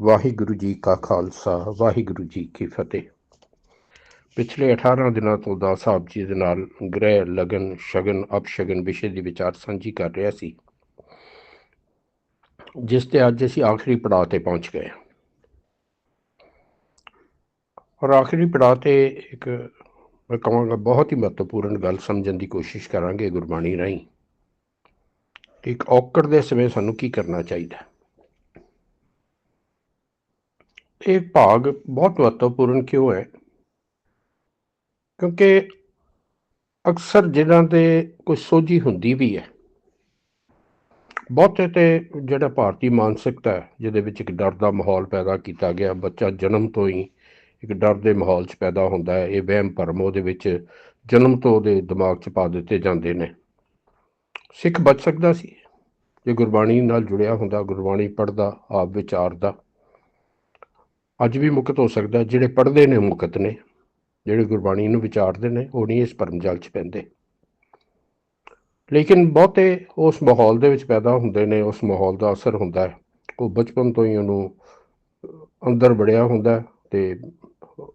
ਵਾਹਿਗੁਰੂ ਜੀ ਕਾ ਖਾਲਸਾ, ਵਾਹਿਗੁਰੂ ਜੀ ਕੀ ਫਤਿਹ। ਪਿਛਲੇ 18 ਦਿਨਾਂ ਤੋਂ ਦਾ ਸਾਹਿਬ ਜੀ ਦੇ ਨਾਲ ਗ੍ਰਹਿ, ਲਗਨ, ਸ਼ਗਨ, ਅਪਸ਼ਗਨ ਵਿਸ਼ੇ ਦੀ ਵਿਚਾਰ ਸਾਂਝੀ ਕਰ ਰਿਹਾ ਸੀ, ਜਿਸ ਤੇ ਅੱਜ ਅਸੀਂ ਆਖਰੀ ਪੜਾਅ ਤੇ ਪਹੁੰਚ ਗਏ ਔਰ ਆਖਰੀ ਪੜਾਅ ਤੇ ਇੱਕ ਮੈਂ ਕਹਾਂਗਾ ਬਹੁਤ ਹੀ ਮਹੱਤਵਪੂਰਨ ਗੱਲ ਸਮਝਣ ਦੀ ਕੋਸ਼ਿਸ਼ ਕਰਾਂਗੇ ਗੁਰਬਾਣੀ ਰਾਹੀਂ ਇੱਕ ਔਕੜ ਦੇ ਸਮੇਂ ਸਾਨੂੰ ਕੀ ਕਰਨਾ ਚਾਹੀਦਾ ਹੈ? ਇਹ ਭਾਗ ਬਹੁਤ ਮਹੱਤਵਪੂਰਨ ਕਿਉਂ ਹੈ? ਕਿਉਂਕਿ ਅਕਸਰ ਜਿਨ੍ਹਾਂ ਤੇ ਕੋਈ ਸੋਝੀ ਹੁੰਦੀ ਵੀ ਹੈ। ਬਹੁਤੇ ਤੇ ਜਿਹੜਾ ਭਾਰਤੀ ਮਾਨਸਿਕਤਾ ਹੈ, ਜਿਹਦੇ ਵਿੱਚ ਇੱਕ ਡਰ ਦਾ ਮਾਹੌਲ ਪੈਦਾ ਕੀਤਾ ਗਿਆ, ਬੱਚਾ ਜਨਮ ਤੋਂ ਹੀ ਇੱਕ ਡਰ ਦੇ ਮਾਹੌਲ 'ਚ ਪੈਦਾ ਹੁੰਦਾ ਹੈ, ਇਹ ਵਹਿਮ ਭਰਮ ਉਹਦੇ ਵਿੱਚ ਜਨਮ ਤੋਂ ਉਹਦੇ ਦਿਮਾਗ 'ਚ ਪਾ ਦਿੱਤੇ ਜਾਂਦੇ ਨੇ। ਸਿੱਖ ਬਚ ਸਕਦਾ ਸੀ। ਜੇ ਗੁਰਬਾਣੀ ਨਾਲ ਜੁੜਿਆ ਹੁੰਦਾ, ਗੁਰਬਾਣੀ ਪੜ੍ਹਦਾ, ਆਪ ਵਿਚਾਰਦਾ ਅੱਜ ਵੀ ਮੁਕਤ ਹੋ ਸਕਦਾ, ਜਿਹੜੇ ਪੜ੍ਹਦੇ ਨੇ ਮੁਕਤ ਨੇ, ਜਿਹੜੇ ਗੁਰਬਾਣੀ ਨੂੰ ਵਿਚਾਰਦੇ ਨੇ, ਉਹ ਨਹੀਂ ਇਸ ਭਰਮ ਜਾਲ 'ਚ ਪੈਂਦੇ। ਲੇਕਿਨ ਬਹੁਤੇ ਉਸ ਮਾਹੌਲ ਦੇ ਵਿੱਚ ਪੈਦਾ ਹੁੰਦੇ ਨੇ, ਉਸ ਮਾਹੌਲ ਦਾ ਅਸਰ ਹੁੰਦਾ ਹੈ। ਉਹ ਬਚਪਨ ਤੋਂ ਹੀ ਉਹਨੂੰ ਅੰਦਰ ਵੜਿਆ ਹੁੰਦਾ ਤੇ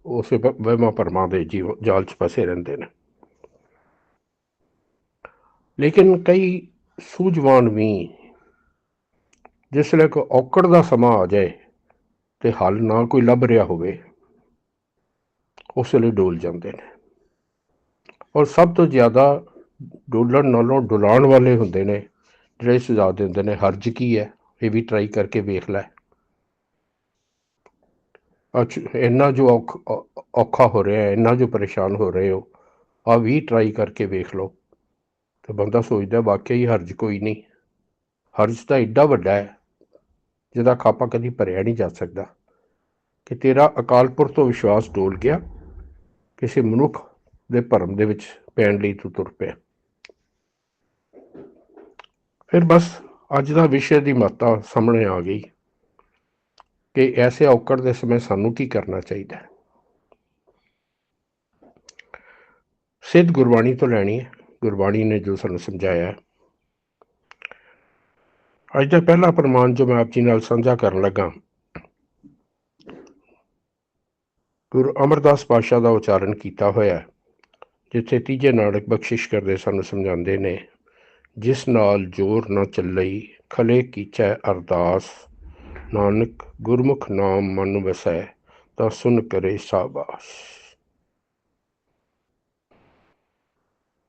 ਉਸੇ ਵਹਿਮਾਂ ਭਰਮਾਂ ਦੇ ਜੀਵ, ਜਾਲ 'ਚ ਫਸੇ ਰਹਿੰਦੇ ਨੇ। ਲੇਕਿਨ ਕਈ ਸੂਝਵਾਨ ਵੀ, ਜਿਸ ਲਈ ਕੋ ਔਕੜ ਦਾ ਸਮਾਂ ਆ ਜਾਏ ਤੇ ਹੱਲ ਨਾ ਕੋਈ ਲੱਭ ਰਿਹਾ ਹੋਵੇ, ਉਸ ਲਈ ਡੋਲ ਜਾਂਦੇ ਨੇ। ਔਰ ਸਭ ਤੋਂ ਜ਼ਿਆਦਾ ਡੋਲਣ ਨਾਲੋਂ ਡੁਲਾਉਣ ਵਾਲੇ ਹੁੰਦੇ ਨੇ, ਜਿਹੜੇ ਸੁਝਾਅ ਦਿੰਦੇ ਨੇ, ਹਰਜ ਕੀ ਹੈ? ਇਹ ਵੀ ਟਰਾਈ ਕਰਕੇ ਵੇਖ ਲੈ। ਅੱਛ ਇੰਨਾ ਜੋ ਔਖਾ ਹੋ ਰਿਹਾ ਹੈ ਇੰਨਾ ਜੋ ਪਰੇਸ਼ਾਨ ਹੋ ਰਹੇ ਹੋ ਆ ਵੀ ਟਰਾਈ ਕਰਕੇ ਵੇਖ ਲਓ। ਤੇ ਬੰਦਾ ਸੋਚਦਾ, ਵਾਕਿਆ ਹੀ ਹਰਜ ਕੋਈ ਨਹੀਂ। ਹਰਜ ਤਾਂ ਐਡਾ ਵੱਡਾ ਹੈ। ਜਿਹਦਾ ਖਾਪਾ ਕਦੀ ਭਰਿਆ ਨਹੀਂ ਜਾ ਸਕਦਾ। ਕਿ ਤੇਰਾ ਅਕਾਲਪੁਰ ਤੋਂ ਵਿਸ਼ਵਾਸ ਡੋਲ ਗਿਆ, ਕਿਸੇ ਮਨੁੱਖ ਦੇ ਭਰਮ ਦੇ ਵਿੱਚ ਪੈਣ ਲਈ ਤੂੰ ਤੁਰ ਪਿਆ। ਫਿਰ ਬਸ ਅੱਜ ਦਾ ਵਿਸ਼ੇ ਦੀ ਮਹੱਤਤਾ ਸਾਹਮਣੇ ਆ ਗਈ ਕਿ ਐਸੇ ਔਕੜ ਦੇ ਸਮੇਂ ਸਾਨੂੰ ਕੀ ਕਰਨਾ ਚਾਹੀਦਾ ਹੈ। ਸਿੱਧ ਗੁਰਬਾਣੀ ਤੋਂ ਲੈਣੀ ਹੈ। ਗੁਰਬਾਣੀ ਨੇ ਜੋ ਸਾਨੂੰ ਸਮਝਾਇਆ ਅੱਜ ਦਾ ਪਹਿਲਾ ਪ੍ਰਮਾਣ ਜੋ ਮੈਂ ਆਪ ਜੀ ਨਾਲ ਸਾਂਝਾ ਕਰਨ ਲੱਗਾ। ਗੁਰੂ ਅਮਰਦਾਸ ਪਾਸ਼ਾ ਦਾ ਉਚਾਰਨ ਕੀਤਾ ਹੋਇਆ ਜਿੱਥੇ ਤੀਜੇ ਨਾਨਕ ਬਖਸ਼ਿਸ਼ ਕਰਦੇ ਸਾਨੂੰ, ਸਮਝਾਉਂਦੇ ਨੇ, ਜਿਸ ਨਾਲ ਜੋਰ ਨਾ ਚੱਲਈ, ਖਲੇ ਕੀਚੈ ਅਰਦਾਸ, ਨਾਨਕ ਗੁਰਮੁਖ ਨਾਮ ਮਨ ਵਸੈ, ਤਾਂ ਸੁਨ ਕਰੇ ਸਾਬਾਸ਼।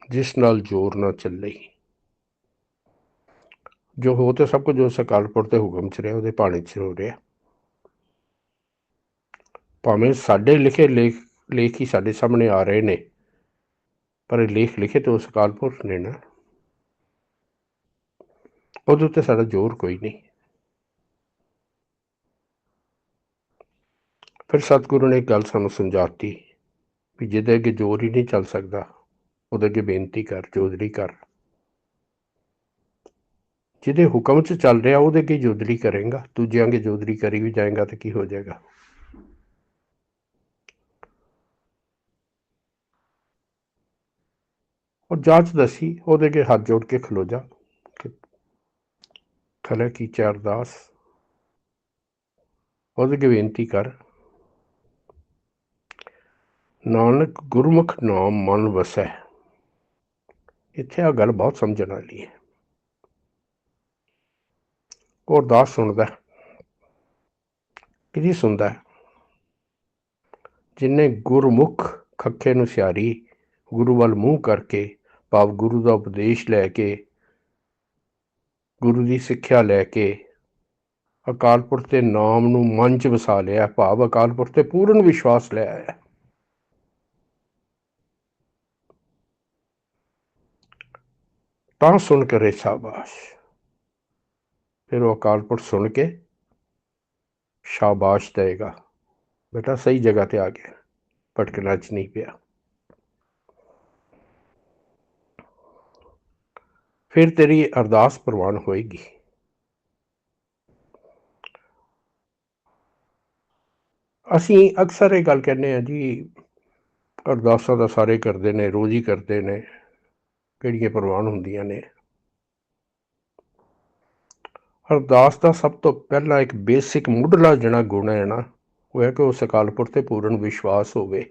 ਜਿਸ ਨਾਲ ਜੋਰ ਨਾ ਚੱਲਈ ਜੋ ਹੋ ਤੇ ਸਭ ਕੁਝ ਉਸ ਅਕਾਲਪੁਰ ਦੇ ਹੁਕਮ ਚ ਰਿਹਾ, ਉਹਦੇ ਪਾਣੀ ਚ ਹੋ ਰਿਹਾ। ਭਾਵੇਂ ਸਾਡੇ ਲਿਖੇ ਲੇਖ ਲੇਖ ਹੀ ਸਾਡੇ ਸਾਹਮਣੇ ਆ ਰਹੇ ਨੇ, ਪਰ ਇਹ ਲੇਖ ਲਿਖੇ ਤੇ ਉਸ ਅਕਾਲਪੁਰ ਨੇ ਨਾ। ਉਹਦੇ ਉੱਤੇ ਸਾਡਾ ਜ਼ੋਰ ਕੋਈ ਨਹੀਂ। ਫਿਰ ਸਤਿਗੁਰੂ ਨੇ ਇੱਕ ਗੱਲ ਸਾਨੂੰ ਸਮਝਾਤੀ ਵੀ ਜਿਹਦੇ ਅੱਗੇ ਜ਼ੋਰ ਹੀ ਨਹੀਂ ਚੱਲ ਸਕਦਾ, ਉਹਦੇ ਅੱਗੇ ਬੇਨਤੀ ਕਰ ਜੋਦਰੀ ਕਰ। ਜਿਹਦੇ ਹੁਕਮ 'ਚ ਚੱਲ ਰਿਹਾ, ਉਹਦੇ ਅੱਗੇ ਜੋਦਰੀ ਕਰੇਗਾ, ਦੂਜਿਆਂ ਅੱਗੇ ਜੋਦਰੀ ਕਰੀ ਵੀ ਜਾਏਗਾ ਤੇ ਕੀ ਹੋ ਜਾਏਗਾ। ਔਰ ਜਾਂਚ ਦਸੀ, ਉਹਦੇ ਅੱਗੇ ਹੱਥ ਜੋੜ ਕੇ ਖਲੋ ਜਾ ਖਲੇ ਕੀ ਚਾਰਦਾਸ ਉਹਦੇ ਅੱਗੇ ਬੇਨਤੀ ਕਰ, ਨਾਨਕ ਗੁਰਮੁਖ ਨਾਮ ਮਨ ਵਸੈ। ਇੱਥੇ ਆ ਗੱਲ ਬਹੁਤ ਸਮਝਣ ਵਾਲੀ ਹੈ। ਉਹ ਅਰਦਾਸ ਸੁਣਦਾ ਕਿਹਦੀ ਸੁਣਦਾ ਜਿਨੇ ਗੁਰਮੁਖ ਖੱਖੇ ਨੂੰ ਸਿਆਰੀ, ਗੁਰੂ ਵੱਲ ਮੂੰਹ ਕਰਕੇ, ਭਾਵ ਗੁਰੂ ਦਾ ਉਪਦੇਸ਼ ਲੈ ਕੇ, ਗੁਰੂ ਦੀ ਸਿੱਖਿਆ ਲੈ ਕੇ ਅਕਾਲ ਪੁਰਖ ਦੇ ਨਾਮ ਨੂੰ ਮਨ ਚ ਵਸਾ ਲਿਆ, ਭਾਵ ਅਕਾਲਪੁਰ ਤੇ ਪੂਰਨ ਵਿਸ਼ਵਾਸ ਲੈ ਆਇਆ। ਤਾਂ ਸੁਣ ਕਰੇ ਸ਼ਾਬਾਸ਼ ਫਿਰ ਉਹ ਅਕਾਲਪੁਰ ਸੁਣ ਕੇ ਸ਼ਾਬਾਸ਼ ਦੇਗਾ ਬੇਟਾ ਸਹੀ ਜਗ੍ਹਾ ਤੇ ਆ ਗਿਆ ਭਟਕਣਾ ਚ ਨਹੀਂ ਪਿਆ ਫਿਰ ਤੇਰੀ ਅਰਦਾਸ ਪ੍ਰਵਾਨ ਹੋਏਗੀ ਅਸੀਂ ਅਕਸਰ ਇਹ ਗੱਲ ਕਹਿੰਦੇ ਆ ਜੀ ਅਰਦਾਸਾਂ ਦਾ ਸਾਰੇ ਕਰਦੇ ਨੇ ਰੋਜ਼ ਹੀ ਕਰਦੇ ਨੇ ਕਿਹੜੀਆਂ ਪ੍ਰਵਾਨ ਹੁੰਦੀਆਂ ਨੇ ਅਰਦਾਸ ਦਾ ਸਭ ਤੋਂ ਪਹਿਲਾ ਇੱਕ ਬੇਸਿਕ ਮੁੱਢਲਾ ਜਿਹੜਾ ਗੁਣ ਹੈ ਨਾ, ਉਹ ਹੈ ਕਿ ਉਸ ਅਕਾਲ ਤੇ ਪੂਰਨ ਵਿਸ਼ਵਾਸ ਹੋਵੇ।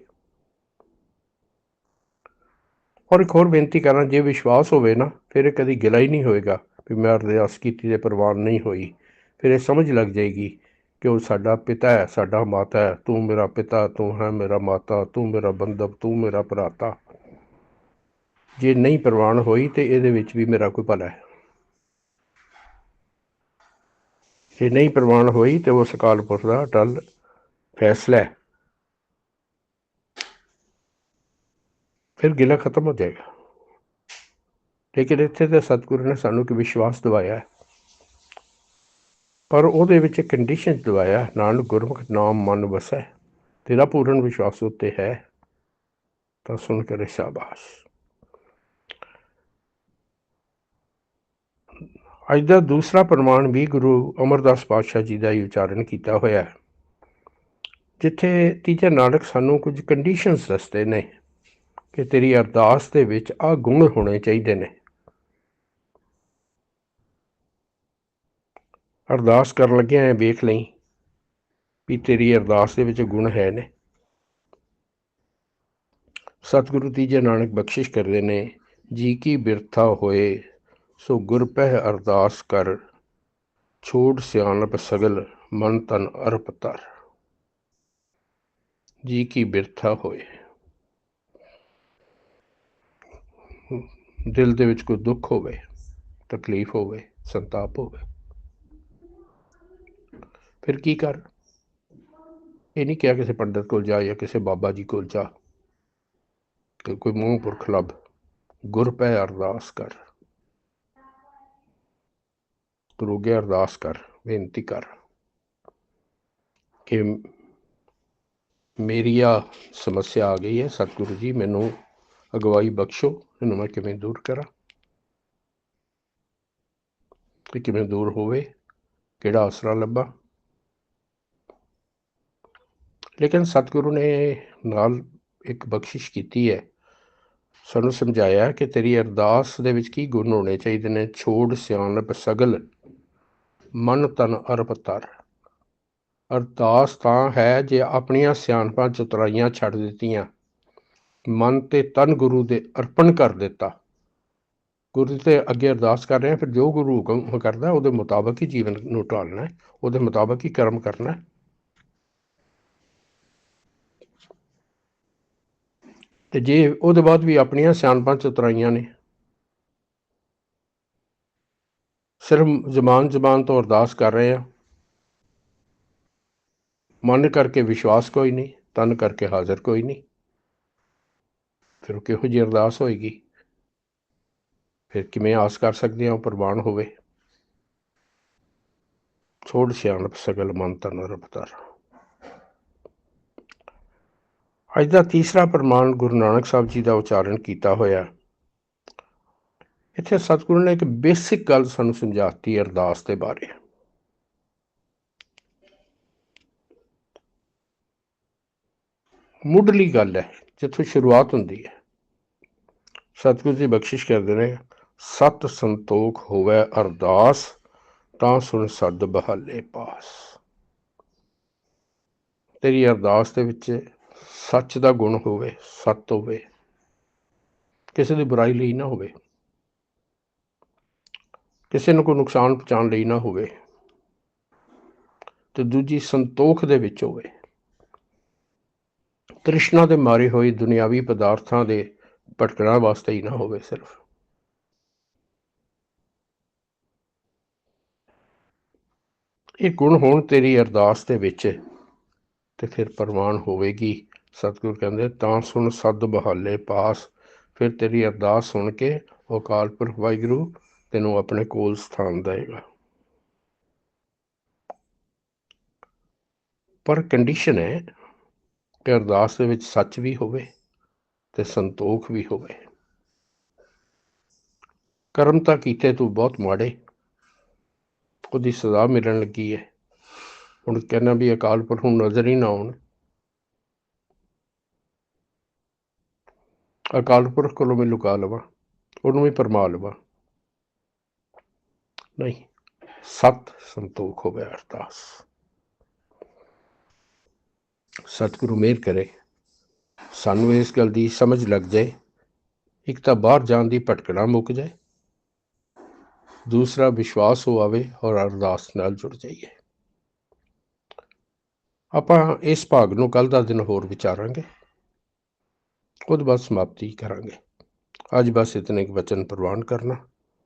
ਔਰ ਇੱਕ ਹੋਰ ਬੇਨਤੀ ਕਰਾਂ, ਜੇ ਵਿਸ਼ਵਾਸ ਹੋਵੇ ਨਾ, ਫਿਰ ਇਹ ਕਦੀ ਗਿਲਾ ਹੀ ਨਹੀਂ ਹੋਏਗਾ ਵੀ ਮੈਂ ਅਰਦਾਸ ਕੀਤੀ ਤੇ ਪ੍ਰਵਾਨ ਨਹੀਂ ਹੋਈ। ਫਿਰ ਇਹ ਸਮਝ ਲੱਗ ਜਾਏਗੀ ਕਿ ਉਹ ਸਾਡਾ ਪਿਤਾ ਹੈ, ਸਾਡਾ ਮਾਤਾ ਹੈ, ਤੂੰ ਮੇਰਾ ਪਿਤਾ, ਤੂੰ ਹੈ ਮੇਰਾ ਮਾਤਾ, ਤੂੰ ਮੇਰਾ ਬੰਧਵ, ਤੂੰ ਮੇਰਾ ਭਰਾਤਾ। ਜੇ ਨਹੀਂ ਪ੍ਰਵਾਨ ਹੋਈ ਤੇ ਇਹਦੇ ਵਿੱਚ ਵੀ ਮੇਰਾ ਕੋਈ ਭਲਾ ਹੈ। ਜੇ ਨਹੀਂ ਪ੍ਰਵਾਨ ਹੋਈ ਤੇ ਉਹ ਅਕਾਲ ਪੁਰਖ ਦਾ ਅਟਲ ਫੈਸਲਾ ਹੈ। ਫਿਰ ਗਿਲਾ ਖਤਮ ਹੋ ਜਾਏਗਾ। ਲੇਕਿਨ ਇੱਥੇ ਤੇ ਸਤਿਗੁਰੂ ਨੇ ਸਾਨੂੰ ਕਿ ਵਿਸ਼ਵਾਸ ਦਿਵਾਇਆ ਹੈ। ਪਰ ਉਹਦੇ ਵਿੱਚ ਕੰਡੀਸ਼ਨ ਦਿਵਾਇਆ ਹੈ, ਨਾਨਕ ਗੁਰਮੁਖ ਨਾਮ ਮਨ ਵਸੈ ਤੇਰਾ ਪੂਰਨ ਵਿਸ਼ਵਾਸ ਉੱਤੇ ਹੈ। ਤਾਂ ਸੁਣ ਕੇ ਸ਼ਾਬਾਸ਼। ਅੱਜ ਦਾ ਦੂਸਰਾ ਪ੍ਰਮਾਣ ਵੀ ਗੁਰੂ ਅਮਰਦਾਸ ਪਾਤਸ਼ਾਹ ਜੀ ਦਾ ਹੀ ਉਚਾਰਨ ਕੀਤਾ ਹੋਇਆ ਹੈ, ਜਿੱਥੇ ਤੀਜਾ ਨਾਨਕ ਸਾਨੂੰ ਕੁਝ ਕੰਡੀਸ਼ਨਸ ਦੱਸਦੇ ਨੇ ਕਿ ਤੇਰੀ ਅਰਦਾਸ ਦੇ ਵਿੱਚ ਆ ਗੁਣ ਹੋਣੇ ਚਾਹੀਦੇ ਨੇ। ਅਰਦਾਸ ਕਰਨ ਲੱਗਿਆ ਐ ਵੇਖ ਲਈ ਵੀ ਤੇਰੀ ਅਰਦਾਸ ਦੇ ਵਿੱਚ ਗੁਣ ਹੈ ਨੇ। ਸਤਿਗੁਰੂ ਤੀਜੇ ਨਾਨਕ ਬਖਸ਼ਿਸ਼ ਕਰਦੇ ਨੇ, ਜੀ ਕੀ ਬਿਰਥਾ ਹੋਏ ਸੋ ਗੁਰ ਪਹਿ ਅਰਦਾਸ ਕਰ, ਛੋੜ ਸਿਆਣਪ ਸਗਲ, ਮਨ ਤਨ ਅਰਪ ਤਰ ਜੀ ਕੀ ਬਿਰਥਾ ਹੋਏ। ਦਿਲ ਦੇ ਵਿੱਚ ਕੋਈ ਦੁੱਖ ਹੋਵੇ, ਤਕਲੀਫ ਹੋਵੇ, ਸੰਤਾਪ ਹੋਵੇ, ਫਿਰ ਕੀ ਕਰ? ਇਹ ਨਹੀਂ ਕਿਹਾ ਕਿਸੇ ਪੰਡਤ ਕੋਲ ਜਾ ਜਾਂ ਕਿਸੇ ਬਾਬਾ ਜੀ ਕੋਲ ਜਾ। ਕੋਈ ਮੂੰਹ ਪੁਰਖ ਲੱਭ, ਗੁਰ ਪੈ ਅਰਦਾਸ ਕਰ। ਤਰੁਗੇ ਅਰਦਾਸ ਕਰ ਬੇਨਤੀ ਕਰ ਕਿ ਮੇਰੀ ਆ ਸਮੱਸਿਆ ਆ ਗਈ ਹੈ। ਸਤਿਗੁਰੂ ਜੀ, ਮੈਨੂੰ ਅਗਵਾਈ ਬਖਸ਼ੋ। ਇਹਨੂੰ ਮੈਂ ਕਿਵੇਂ ਦੂਰ ਕਰਾਂ? ਤੇ ਕਿਵੇਂ ਦੂਰ ਹੋਵੇ? ਕਿਹੜਾ ਆਸਰਾ ਲੱਭਾਂ? ਲੇਕਿਨ ਸਤਿਗੁਰੂ ਨੇ ਨਾਲ ਇੱਕ ਬਖਸ਼ਿਸ਼ ਕੀਤੀ ਹੈ। ਸਾਨੂੰ ਸਮਝਾਇਆ ਕਿ ਤੇਰੀ ਅਰਦਾਸ ਦੇ ਵਿੱਚ ਕੀ ਗੁਣ ਹੋਣੇ ਚਾਹੀਦੇ ਨੇ? ਛੋੜ, ਸਿਆਣਪ, ਸਗਲ। ਮਨ ਤਨ ਅਰਪ ਤਰ। ਅਰਦਾਸ ਤਾਂ ਹੈ ਜੇ ਆਪਣੀਆਂ ਸਿਆਣਪਾਂ ਚਤੁਰਾਈਆਂ ਛੱਡ ਦਿੱਤੀਆਂ। ਮਨ ਤੇ ਤਨ ਗੁਰੂ ਦੇ ਅਰਪਣ ਕਰ ਦਿੱਤਾ। ਗੁਰੂ ਤੇ ਅੱਗੇ ਅਰਦਾਸ ਕਰ ਰਹੇ ਹਾਂ ਫਿਰ ਜੋ ਗੁਰੂ ਹੁਕਮ ਕਰਦਾ, ਉਹਦੇ ਮੁਤਾਬਕ ਹੀ ਜੀਵਨ ਨੂੰ ਢਾਲਣਾ ਉਹਦੇ ਮੁਤਾਬਕ ਹੀ ਕਰਮ ਕਰਨਾ। ਹੈ ਤੇ ਜੇ ਉਹਦੇ ਬਾਅਦ ਵੀ ਆਪਣੀਆਂ ਸਿਆਣਪਾਂ ਚਤੁਰਾਈਆਂ ਨੇ ਸਿਰਫ ਜ਼ਬਾਨ ਜ਼ਬਾਨ ਤੋਂ ਅਰਦਾਸ ਕਰ ਰਹੇ ਆ ਮਨ ਕਰਕੇ ਵਿਸ਼ਵਾਸ ਕੋਈ ਨਹੀਂ, ਤਨ ਕਰਕੇ ਹਾਜ਼ਰ ਕੋਈ ਨਹੀਂ। ਫਿਰ ਉਹ ਕਿਹੋ ਜਿਹੀ ਅਰਦਾਸ ਹੋਏਗੀ? ਫਿਰ ਕਿਵੇਂ ਆਸ ਕਰ ਸਕਦੇ ਹਾਂ ਪ੍ਰਵਾਨ ਹੋਵੇ? ਛੋੜ ਸਿਆਣਪ ਸਗਲ ਮਨ ਤਨ ਰਬਤਰ ਅੱਜ ਦਾ ਤੀਸਰਾ ਪ੍ਰਮਾਣ ਗੁਰੂ ਨਾਨਕ ਸਾਹਿਬ ਜੀ ਦਾ ਉਚਾਰਨ ਕੀਤਾ ਹੋਇਆ। ਇੱਥੇ ਸਤਿਗੁਰੂ ਨੇ ਇੱਕ ਬੇਸਿਕ ਗੱਲ ਸਾਨੂੰ ਸਮਝਾਤੀ ਅਰਦਾਸ ਦੇ ਬਾਰੇ। ਮੁੱਢਲੀ ਗੱਲ ਹੈ, ਜਿੱਥੋਂ ਸ਼ੁਰੂਆਤ ਹੁੰਦੀ ਹੈ। ਸਤਿਗੁਰੂ ਜੀ ਬਖਸ਼ਿਸ਼ ਕਰਦੇ ਨੇ, ਸਤ ਸੰਤੋਖ ਹੋਵੇ ਅਰਦਾਸ, ਤਾਂ ਸੁਣ ਸੱਦ ਬਹਾਲੇ ਪਾਸ। ਤੇਰੀ ਅਰਦਾਸ ਦੇ ਵਿੱਚ ਸੱਚ ਦਾ ਗੁਣ ਹੋਵੇ, ਸੱਤ ਹੋਵੇ, ਕਿਸੇ ਦੀ ਬੁਰਾਈ ਲਈ ਨਾ ਹੋਵੇ। ਕਿਸੇ ਨੂੰ ਕੋਈ ਨੁਕਸਾਨ ਪਹੁੰਚਾਉਣ ਲਈ ਨਾ ਹੋਵੇ ਤੇ ਦੂਜੀ ਸੰਤੋਖ ਦੇ ਵਿੱਚ ਹੋਵੇ। ਤ੍ਰਿਸ਼ਨਾ ਦੇ ਮਾਰੇ ਹੋਏ ਦੁਨਿਆਵੀ ਪਦਾਰਥਾਂ ਦੇ ਭਟਕਣਾ ਵਾਸਤੇ ਹੀ ਨਾ ਹੋਵੇ ਸਿਰਫ। ਇਹ ਗੁਣ ਹੋਣ ਤੇਰੀ ਅਰਦਾਸ ਦੇ ਵਿੱਚ ਤੇ ਫਿਰ ਪ੍ਰਵਾਨ ਹੋਵੇਗੀ। ਸਤਿਗੁਰ ਕਹਿੰਦੇ, ਤਾਂ ਸੁਣ ਸਦ ਬਹਾਲੇ ਪਾਸ, ਫਿਰ ਤੇਰੀ ਅਰਦਾਸ ਸੁਣ ਕੇ ਉਹ ਅਕਾਲ ਪੁਰਖ ਵਾਹਿਗੁਰੂ ਤੈਨੂੰ ਆਪਣੇ ਕੋਲ ਸਥਾਨ ਦੇਗਾ। ਪਰ ਕੰਡੀਸ਼ਨ ਹੈ ਕਿ ਅਰਦਾਸ ਦੇ ਵਿੱਚ ਸੱਚ ਵੀ ਹੋਵੇ ਤੇ ਸੰਤੋਖ ਵੀ ਹੋਵੇ। ਕਰਮ ਤਾਂ ਕੀਤੇ ਤੂੰ ਬਹੁਤ ਮਾੜੇ। ਉਹਦੀ ਸਜ਼ਾ ਮਿਲਣ ਲੱਗੀ ਹੈ। ਹੁਣ ਕਹਿੰਦਾ ਵੀ ਅਕਾਲ ਪੁਰਖ ਨੂੰ ਨਜ਼ਰ ਹੀ ਨਾ ਆਉਣ। ਅਕਾਲ ਪੁਰਖ ਕੋਲੋਂ ਮੈਂ ਲੁਕਾ ਲਵਾਂ, ਉਹਨੂੰ ਵੀ ਪਰਮਾ ਲਵਾਂ। ਨਹੀਂ ਸਤ ਸੰਤੋਖ ਹੋਵੇ ਅਰਦਾਸ ਸਤਿਗੁਰੂ ਮਿਹਰ ਕਰੇ ਸਾਨੂੰ ਇਸ ਗੱਲ ਦੀ ਸਮਝ ਲੱਗ ਜਾਏ ਇੱਕ ਤਾਂ ਬਾਹਰ ਜਾਣ ਦੀ ਭਟਕਣਾ ਮੁੱਕ ਜਾਏ ਦੂਸਰਾ ਵਿਸ਼ਵਾਸ ਹੋ ਆਵੇ ਔਰ ਅਰਦਾਸ ਨਾਲ ਜੁੜ ਜਾਈਏ ਆਪਾਂ ਇਸ ਭਾਗ ਨੂੰ ਕੱਲ ਦਾ ਦਿਨ ਹੋਰ ਵਿਚਾਰਾਂਗੇ ਖੁਦ ਬਾਅਦ ਸਮਾਪਤੀ ਕਰਾਂਗੇ ਅੱਜ ਬਸ ਇਤਨੇ ਕੁ ਵਚਨ ਪ੍ਰਵਾਨ ਕਰਨਾ